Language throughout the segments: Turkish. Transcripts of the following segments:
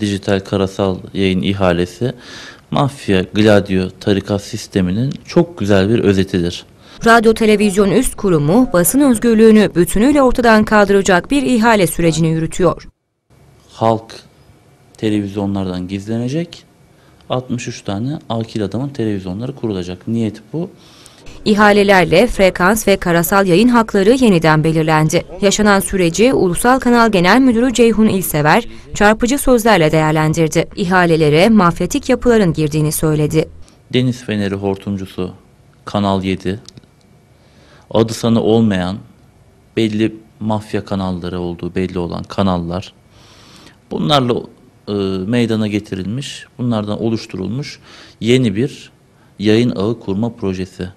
dijital karasal yayın ihalesi mafya, gladio, tarikat sisteminin çok güzel bir özetidir. Radyo Televizyon Üst Kurumu basın özgürlüğünü bütünüyle ortadan kaldıracak bir ihale sürecini yürütüyor. Halk televizyonlardan gizlenecek. 63 tane akil adamın televizyonları kurulacak. Niyet bu. İhalelerle frekans ve karasal yayın hakları yeniden belirlendi. Yaşanan süreci Ulusal Kanal Genel Müdürü Ceyhun İlsever çarpıcı sözlerle değerlendirdi. İhalelere mafyatik yapıların girdiğini söyledi. Deniz Feneri hortumcusu Kanal 7 adı sanı olmayan belli mafya kanalları olduğu belli olan kanallar bunlarla e, meydana getirilmiş bunlardan oluşturulmuş yeni bir yayın ağı kurma projesi.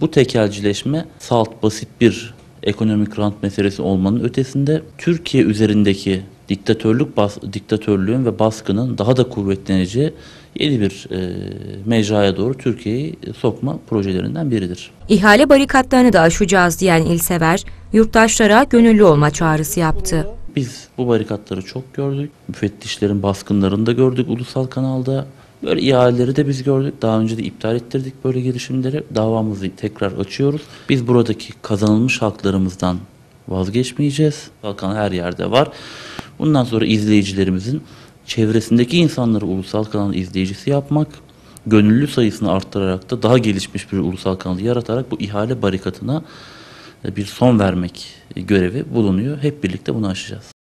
Bu tekelcileşme salt basit bir ekonomik rant meselesi olmanın ötesinde Türkiye üzerindeki diktatörlük bas, diktatörlüğün ve baskının daha da kuvvetleneceği yeni bir e, mecraya doğru Türkiye'yi sokma projelerinden biridir. İhale barikatlarını da aşacağız diyen İlsever, yurttaşlara gönüllü olma çağrısı yaptı. Biz bu barikatları çok gördük. Müfettişlerin baskınlarını da gördük ulusal kanalda. Böyle ihaleleri de biz gördük. Daha önce de iptal ettirdik böyle girişimleri. Davamızı tekrar açıyoruz. Biz buradaki kazanılmış haklarımızdan vazgeçmeyeceğiz. Balkan her yerde var. Bundan sonra izleyicilerimizin çevresindeki insanları ulusal kanal izleyicisi yapmak, gönüllü sayısını arttırarak da daha gelişmiş bir ulusal kanalı yaratarak bu ihale barikatına bir son vermek görevi bulunuyor. Hep birlikte bunu aşacağız.